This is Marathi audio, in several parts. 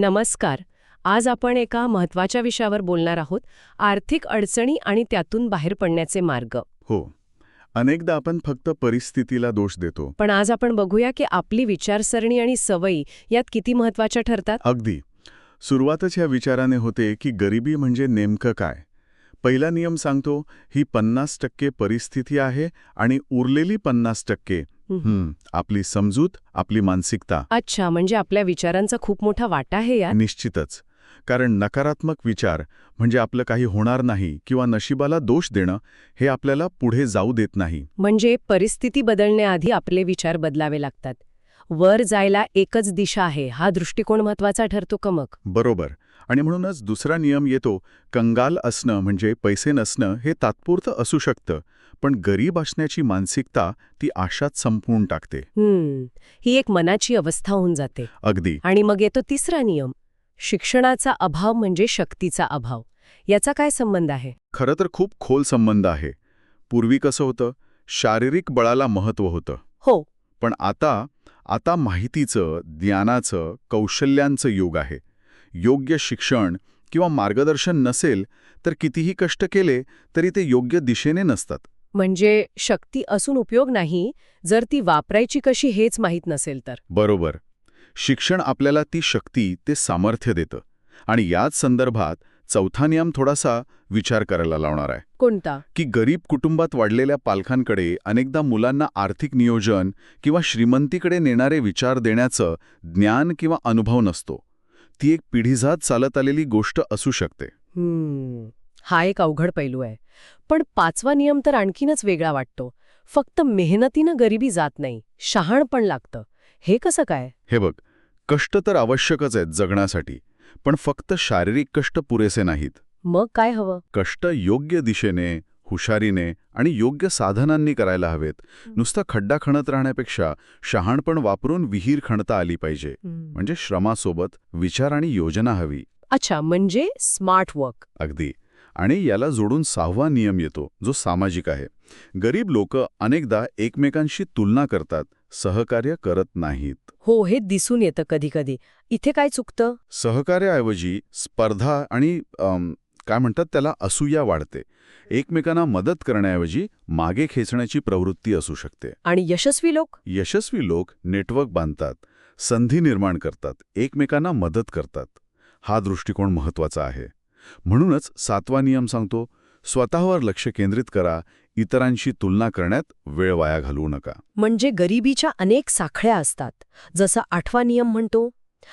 नमस्कार. आज आपण एका महत्त्वाच्या विषयावर बोलणार आहोत आर्थिक अडचणी आणि त्यातून बाहेर पडण्याचे मार्ग. हो. अनेकदा आपण फक्त परिस्थितीला दोष देतो. पण आज आपण बघूया की आपली विचारसरणी आणि सवयी यात किती महत्त्वाच्या ठरतात? अगदी. सुरुवातच ह्या विचाराने होते की गरिबी म्हणजे नेमकं काय? पहिला नियम सांगतो ही पन्नास टक्के परिस्थिती आहे आणि उरलेली पन्नास टक्के आपली समजूत आपली मानसिकता. अच्छा म्हणजे आपल्या विचारांचा खूप मोठा वाटा आहे यात निश्चितच. कारण नकारात्मक विचार म्हणजे आपलं काही होणार नाही किंवा नशिबाला दोष देणं हे आपल्याला पुढे जाऊ देत नाही. म्हणजे परिस्थिती बदलण्याआधी आपले विचार बदलावे लागतात. वर जायला एकच दिशा आहे हा दृष्टिकोन महत्त्वाचा ठरतो का मग? बरोबर. आणि म्हणूनच दुसरा नियम येतो कंगाल असणं म्हणजे पैसे नसणं हे तात्पुरतं असू शकतं. पण गरीब असण्याची मानसिकता ती आशात संपवून टाकते. ही एक मनाची अवस्था होऊन जाते. अगदी. आणि मग येतो तिसरा नियम. शिक्षणाचा अभाव म्हणजे शक्तीचा अभाव. याचा काय संबंध आहे? खरं तर खूप खोल संबंध आहे. पूर्वी कसं होतं? शारीरिक बळाला महत्त्व होतं. हो. पण आता आता माहितीचं ज्ञानाचं कौशल्यांचं युग आहे. योग्य शिक्षण किंवा मार्गदर्शन नसेल तर कितीही कष्ट केले तरी ते योग्य दिशेने नसतात. म्हणजे शक्ती असून उपयोग नाही जर ती वापरायची कशी हेच माहीत नसेल तर. बरोबर. शिक्षण आपल्याला ती शक्ती ते सामर्थ्य देतं. आणि याच संदर्भात चौथा नियम थोडासा विचार करायला लावणार आहे. कोणता? की गरीब कुटुंबात वाढलेल्या पालकांकडे अनेकदा मुलांना आर्थिक नियोजन किंवा श्रीमंतीकडे नेणारे विचार देण्याचं ज्ञान किंवा अनुभव नसतो. ती एक पिढीजात चालत आलेली गोष्ट असू शकते. हा एक अवघड पैलू आहे. पण पाचवा नियम तर आणखीनच वेगळा वाटतो. फक्त मेहनतीनं गरिबी जात नाही शहाण पण लागतं. हे कसं काय? हे बघ कष्ट तर आवश्यकच आहेत जगण्यासाठी पण फक्त शारीरिक कष्ट पुरेसे नाहीत. मग काय हवं? कष्ट योग्य दिशेने हुशारीने आणि योग्य साधनांनी करायला हवेत. नुसतं खड्डा खणत राहण्यापेक्षा शहाणपण वापरून विहीर खणता आली पाहिजे. म्हणजे श्रमासोबत विचार आणि योजना हवी. अच्छा म्हणजे स्मार्ट वर्क. अगदी. आणि याला जोडून सहावा नियम येतो जो सामाजिक आहे. गरीब लोक अनेकदा एकमेकांशी तुलना करतात सहकार्य करत नाहीत. हो हे दिसून येतं कधी कधी इथे काय चुकतं? सहकार्याऐवजी स्पर्धा आणि अम, काय म्हणतात त्याला असूया वाढते. एकमेकांना मदत करण्याऐवजी मागे खेचण्याची प्रवृत्ती असू शकते. आणि यशस्वी लोक? यशस्वी लोक नेटवर्क बांधतात संधी निर्माण करतात एकमेकांना मदत करतात. हा दृष्टिकोन महत्त्वाचा आहे. म्हणूनच सातवा नियम सांगतो स्वतःवर लक्ष केंद्रित करा इतरांशी तुलना करण्यात वेळ वाया घालवू नका. म्हणजे गरिबीच्या अनेक साखळ्या असतात जसं आठवा नियम म्हणतो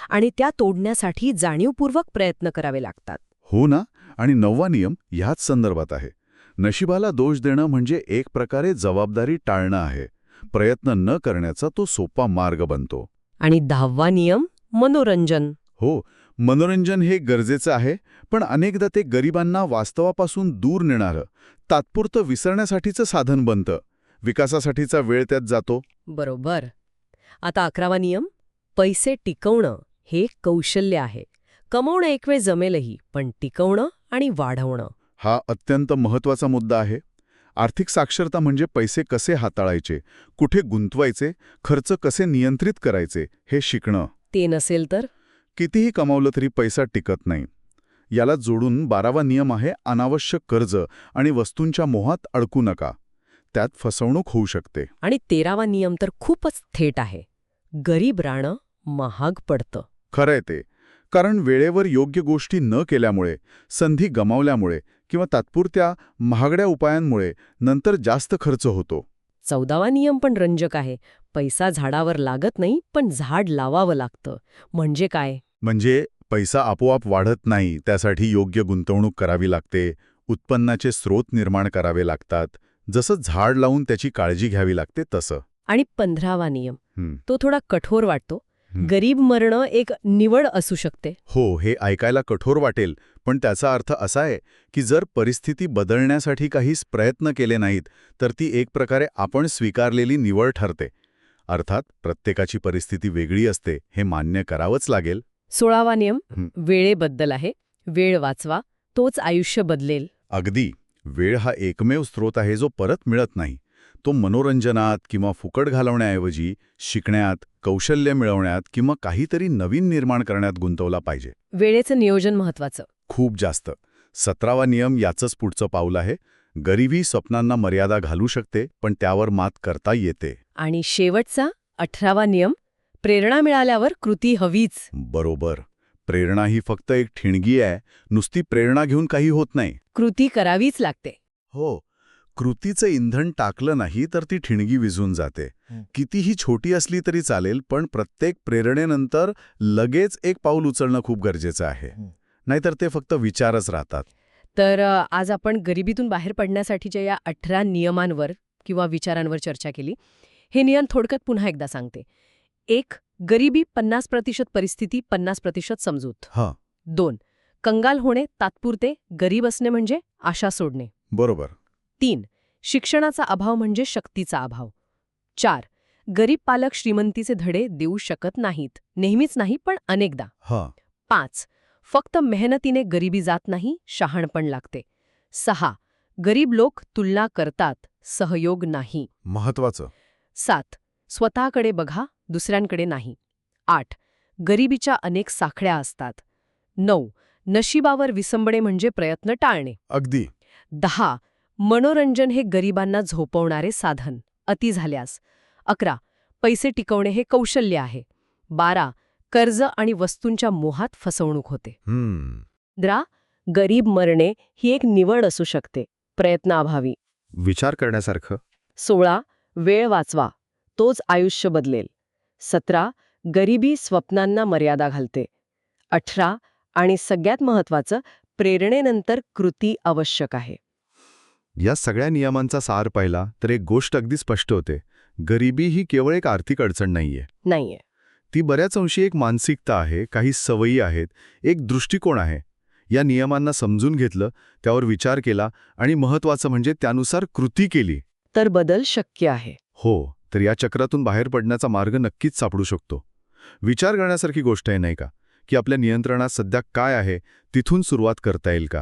आणि त्या तोडण्यासाठी जाणीवपूर्वक प्रयत्न करावे लागतात. हो ना? आणि नववा नियम ह्याच संदर्भात आहे. नशिबाला दोष देणं म्हणजे एक प्रकारे जबाबदारी टाळणं आहे. प्रयत्न न करण्याचा तो सोपा मार्ग बनतो. आणि दहावा नियम मनोरंजन. हो मनोरंजन हे गरजेचं आहे पण अनेकदा ते गरिबांना वास्तवापासून दूर नेणारं तात्पुरतं विसरण्यासाठीचं साधन बनतं. विकासासाठीचा वेळ त्यात जातो. बरोबर. आता अकरावा नियम पैसे टिकवणं हे कौशल्य आहे. कमवणं एक वेळ जमेलही पण टिकवणं आणि वाढवणं. हा अत्यंत महत्त्वाचा मुद्दा आहे. आर्थिक साक्षरता म्हणजे पैसे कसे हाताळायचे कुठे गुंतवायचे खर्च कसे नियंत्रित करायचे हे शिकणं. ते नसेल तर? कितीही कमावलं तरी पैसा टिकत नाही. याला जोडून बारावा नियम आहे अनावश्यक कर्ज आणि वस्तूंच्या मोहात अडकू नका. त्यात फसवणूक होऊ शकते. आणि तेरावा नियम तर खूपच थेट आहे. गरीब राहणं महाग पडतं. खरंय ते. कारण वेळेवर योग्य गोष्टी न केल्यामुळे संधी गमावल्यामुळे किंवा तात्पुरत्या महागड्या उपायांमुळे नंतर जास्त खर्च होतो. चौदावा नियम पण रंजक आहे. पैसा झाडावर लागत नाही पण झाड लावावं लागतं. म्हणजे काय? म्हणजे पैसा आपोआप वाढत नाही त्यासाठी योग्य गुंतवणूक करावी लागते उत्पन्नाचे स्रोत निर्माण करावे लागतात जसं झाड लावून त्याची काळजी घ्यावी लागते तसं. आणि पंधरावा नियम. तो थोडा कठोर वाटतो. गरीब मरणं एक निवड असू शकते. हो हे ऐकायला कठोर वाटेल पण त्याचा अर्थ असा आहे की जर परिस्थिती बदलण्यासाठी काहीच प्रयत्न केले नाहीत तर ती एक प्रकारे आपण स्वीकारलेली निवड ठरते. अर्थात प्रत्येकाची परिस्थिती वेगळी असते हे मान्य करावंच लागेल. सोळावा नियम. वेळेबद्दल आहे. वेळ वाचवा तोच आयुष्य बदलेल. अगदी. वेळ हा एकमेव स्रोत आहे जो परत मिळत नाही. तो मनोरंजनात किंवा फुकट घालवण्याऐवजी शिकण्यात कौशल्य मिळवण्यात किंवा काहीतरी नवीन निर्माण करण्यात गुंतवला पाहिजे. वेळेचं नियोजन महत्वाचं खूप जास्त. सतरावा नियम याचंच पुढचं पाऊल आहे. गरिबी स्वप्नांना मर्यादा घालू शकते पण त्यावर मात करता येते. आणि शेवटचा अठरावा नियम प्रेरणा मिळाल्यावर कृती हवीच. बरोबर. प्रेरणा ही फक्त एक ठिणगी आहे नुसती प्रेरणा घेऊन काही होत नाही. कृती करावीच लागते. हो कृतीचं इंधन टाकलं नाही तर ती ठिणगी विझून जाते. हं. कितीही छोटी असली तरी चालेल पण प्रत्येक प्रेरणेनंतर लगेच एक पाऊल उचलणं खूप गरजेचं आहे. नाहीतर ते फक्त विचारच राहतात. तर आज आपण गरिबीतून बाहेर पडण्यासाठीच्या या अठरा नियमांवर किंवा विचारांवर चर्चा केली. हे नियम थोडक्यात पुन्हा एकदा सांगते. एक गरिबी पन्नास प्रतिशत परिस्थिती पन्नास प्रतिशत समजूत. हां. दोन कंगाल होणे तात्पुरते गरीब असणे म्हणजे आशा सोडणे. बरोबर. तीन शिक्षणाचा अभाव म्हणजे शक्तीचा अभाव. चार गरीब पालक श्रीमंतीचे धडे देऊ शकत नाहीत. नेहमीच नाही पण अनेकदा. हां. पाच फक्त मेहनतीने गरिबी जात नाही शहाणपण लागते. सहा गरीब लोक तुलना करतात सहयोग नाही. महत्वाचं सात स्वतःकडे बघा दुसऱ्यांकडे नाही. आठ. गरिबीच्या अनेक साखळ्या असतात. नऊ. नशिबावर विसंबणे म्हणजे प्रयत्न टाळणे. अगदी. दहा. मनोरंजन हे गरिबांना झोपवणारे साधन अति झाल्यास. अकरा. पैसे टिकवणे हे कौशल्य आहे. बारा. कर्ज आणि वस्तूंच्या मोहात फसवणूक होते. द्रा गरीब मरणे ही एक निवड असू शकते. प्रयत्नाअभावी विचार करण्यासारखं. सोळा. वेळ वाचवा. तोच आयुष्य बदलेल. सतरा गरिबी स्वप्नांना मर्यादा घालते. अठरा आणि सगळ्यात महत्वाचं प्रेरणेनंतर कृती आवश्यक आहे. या सगळ्या नियमांचा सार पाहिला तर एक गोष्ट अगदी स्पष्ट होते. गरिबी ही केवळ एक आर्थिक अडचण नाहीये. नाहीये. ती बऱ्याच अंशी एक मानसिकता आहे काही सवयी आहेत एक दृष्टिकोन आहे. या नियमांना समजून घेतलं त्यावर विचार केला आणि महत्वाचं म्हणजे त्यानुसार कृती केली. तर बदल शक्य आहे. हो. तर या चक्रातून बाहेर पडण्याचा मार्ग नक्कीच सापडू शकतो. विचार करण्यासारखी गोष्ट आहे नाही का? की आपल्या नियंत्रणात सध्या काय आहे तिथून सुरुवात करता येईल का?